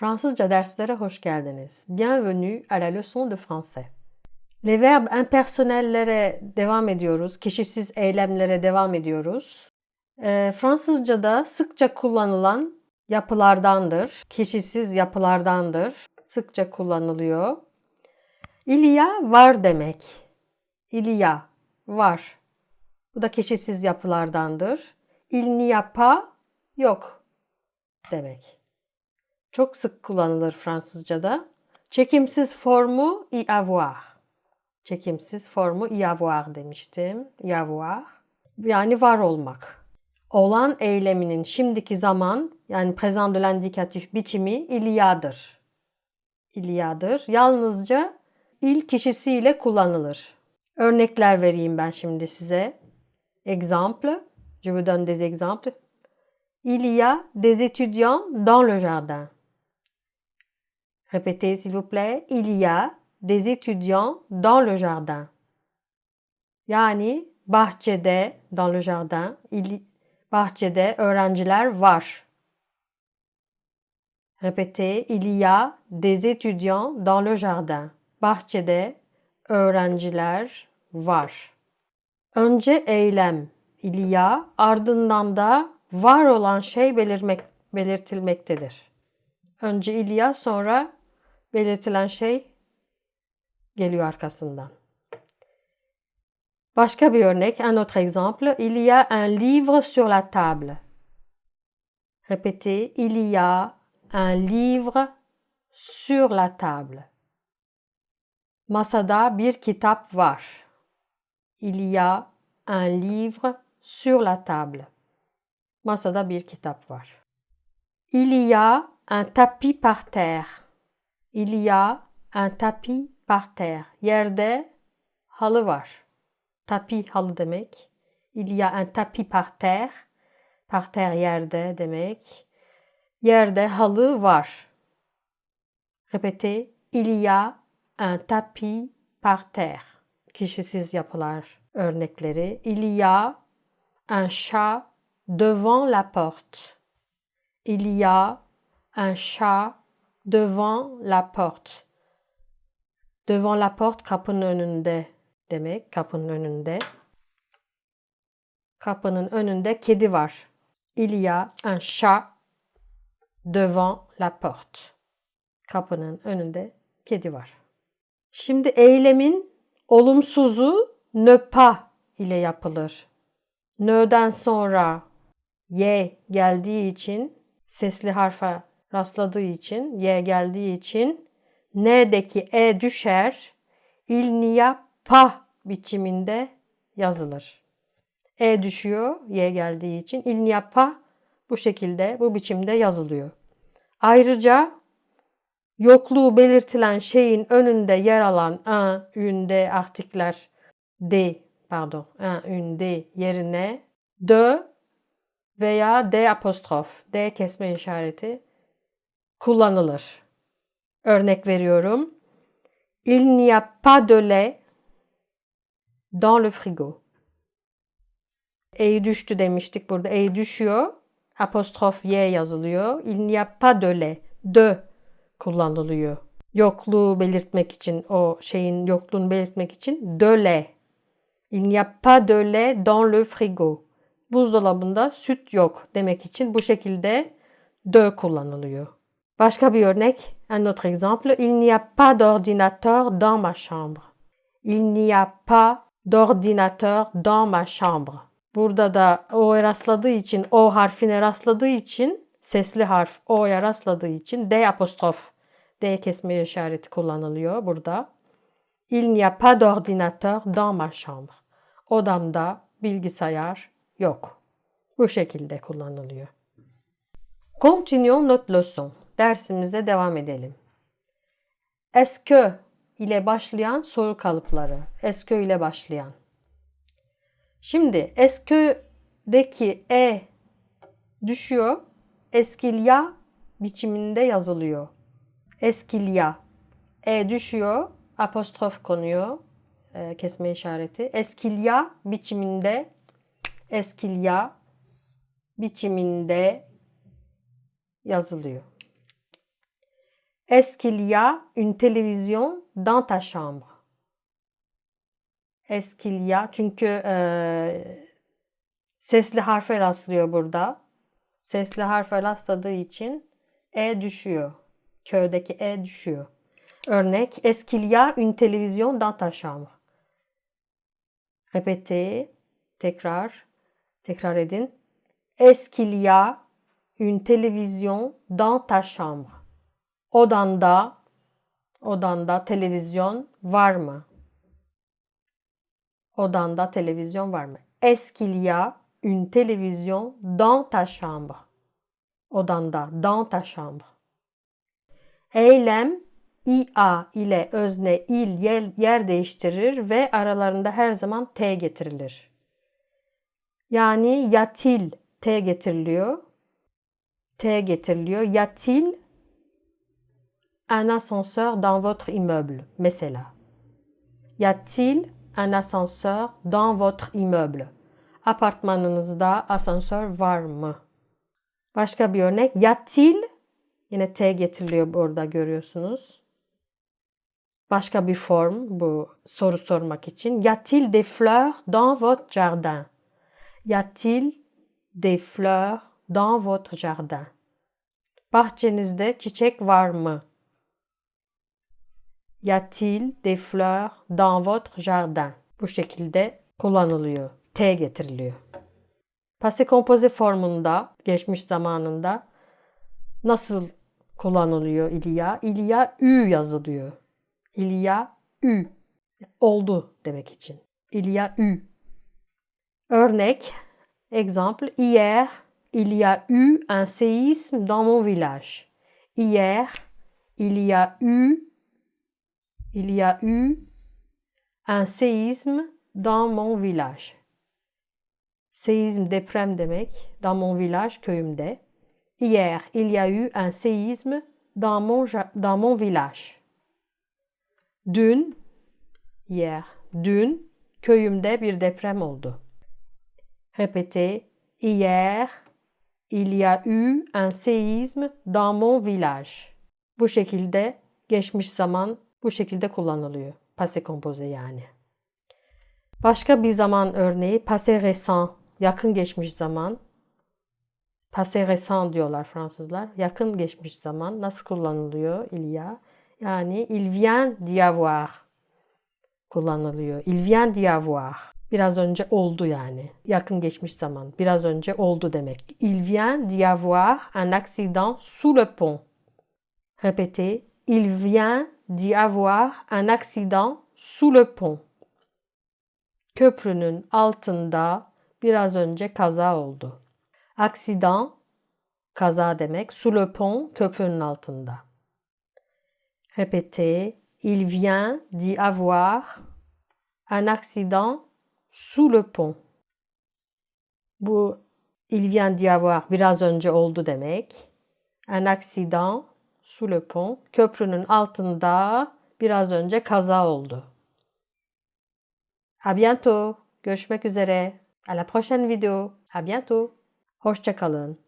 Fransızca derslere hoş geldiniz. Bienvenue à la leçon de français. Les verbes impersonnellere devam ediyoruz. Kişisiz eylemlere devam ediyoruz. Ee, Fransızca'da sıkça kullanılan yapılardandır. Kişisiz yapılardandır. Sıkça kullanılıyor. Il y a var demek. Il y a var. Bu da kişisiz yapılardandır. Il n'y a pas yok demek. Çok sık kullanılır Fransızca'da. Çekimsiz formu y avoir. Çekimsiz formu y avoir demiştim. Y avoir. Yani var olmak. Olan eyleminin şimdiki zaman yani présent de l'indikatif biçimi il y a'dır. Il y a'dır. Yalnızca il kişisiyle kullanılır. Örnekler vereyim ben şimdi size. Exemple. Je vous donne des exemples. Il y a des étudiants dans le jardin. Répétez s'il vous plaît. Il y a des étudiants dans le jardin. Yani bahçede, dans le jardin, il, bahçede öğrenciler var. Répétez. Il y a des étudiants dans le jardin. Bahçede öğrenciler var. Önce eylem il y a, ardından da var olan şey belirmek, belirtilmektedir. Önce il y a, sonra belirtilen şey geliyor arkasından. Başka bir örnek, un autre exemple. Il y a un livre sur la table. Répétez, il y a un livre sur la table. Masada bir kitap var. Il y a un livre sur la table. Masada bir kitap var. Il y a un tapis par terre. Il y a un tapis par terre. Yerde halı var. Tapis halı demek. Il y a un tapis par terre. Par terre yerde demek. Yerde halı var. Répétez. Il y a un tapis par terre. Kişisiz yapılar örnekleri. Il y a un chat devant la porte. Il y a un chat devant la porte. Devant la porte kapının önünde demek. Kapının önünde. Kapının önünde kedi var. Il y a un chat devant la porte. Kapının önünde kedi var. Şimdi eylemin olumsuzu ne pas ile yapılır. Nö'den sonra y geldiği için sesli harfa rastladığı için y geldiği için n'deki e düşer. Il n'y a pas biçiminde yazılır. E düşüyor y geldiği için. Il n'y a pas bu şekilde bu biçimde yazılıyor. Ayrıca yokluğu belirtilen şeyin önünde yer alan un, une, de artikler D pardon un, une D yerine de veya D apostrof D kesme işareti kullanılır. Örnek veriyorum. Il n'y a pas de lait dans le frigo. E düştü demiştik burada. E düşüyor. Apostrof Y yazılıyor. Il n'y a pas de lait. De kullanılıyor. Yokluğu belirtmek için, o şeyin yokluğunu belirtmek için de lait Il n'y a pas de lait dans le frigo. Buzdolabında süt yok demek için bu şekilde de kullanılıyor. Başka bir örnek, un autre exemple, il n'y a pas d'ordinateur dans ma chambre. Il n'y a pas d'ordinateur dans ma chambre. Burada da o'ya rastladığı için, o harfine rastladığı için, sesli harf o'ya rastladığı için D apostrof, D kesme işareti kullanılıyor burada. Il n'y a pas d'ordinateur dans ma chambre. Odamda bilgisayar yok. Bu şekilde kullanılıyor. Continuons notre leçon. Dersimize devam edelim. Que ile başlayan soru kalıpları. Que ile başlayan. Şimdi est-ce que'deki e düşüyor. Eskilya biçiminde yazılıyor. Eskilya. E düşüyor. Apostrof konuyor. E, kesme işareti. Eskilya biçiminde eskilya biçiminde yazılıyor. Est-ce qu'il y a une télévision dans ta chambre? Est-ce qu'il y a çünkü eee, sesli harfe rastlıyor burada. Sesli harfe rastladığı için e düşüyor. Kö'deki e düşüyor. Örnek Est-ce qu'il y a une télévision dans ta chambre? Répétez. Tekrar. Tekrar edin. Est-ce qu'il y a une télévision dans ta chambre? Odanda, odanda televizyon var mı? Odanda televizyon var mı? Est-ce y a une télévision dans ta chambre? Odanda, dans ta chambre. Eylem ia ile özne il yer, yer değiştirir ve aralarında her zaman t getirilir. Yani yatil t getiriliyor. T getiriliyor. Yatil un ascenseur dans votre immeuble mesela. Y a-t-il un ascenseur dans votre immeuble? Apartmanınızda asansör var mı? Başka bir örnek. Y a-t-il yine T getiriliyor burada görüyorsunuz. Başka bir form bu soru sormak için. Y a-t-il des fleurs dans votre jardin? Y a-t-il des fleurs dans votre jardin? Bahçenizde çiçek var mı? Y a-t-il des fleurs dans votre jardin? Bu şekilde kullanılıyor. T getiriliyor. Passé composé formunda geçmiş zamanında nasıl kullanılıyor ilia? Ilia ü yazılıyor. Ilia ü oldu demek için. Ilia ü. Örnek exemple hier il y a eu un séisme dans mon village. Hier il y a eu il y a eu un séisme dans mon village. Séisme deprem demek. Dans mon village köyümde. Hier, il y a eu un séisme dans mon, dans mon village. Dün, hier, dün köyümde bir deprem oldu. Répétez. Hier, il y a eu un séisme dans mon village. Bu şekilde geçmiş zaman bu şekilde kullanılıyor. Passé composé yani. Başka bir zaman örneği passé récent, yakın geçmiş zaman. Passé récent diyorlar Fransızlar. Yakın geçmiş zaman nasıl kullanılıyor il y a? Yani il vient d'y avoir kullanılıyor. Il vient d'y avoir. Biraz önce oldu yani. Yakın geçmiş zaman. Biraz önce oldu demek. Il vient d'y avoir un accident sous le pont. Répétez. Il vient d'y avoir un accident sous le pont. Köprünün altında biraz önce kaza oldu. Accident kaza demek. Sous le pont köprünün altında. Répétez. Il vient d'y avoir un accident sous le pont. Bu il vient d'y avoir biraz önce oldu demek. Un accident sous le pont köprünün altında biraz önce kaza oldu. À bientôt. Görüşmek üzere. À la prochaine vidéo. À bientôt. Hoşça kalın.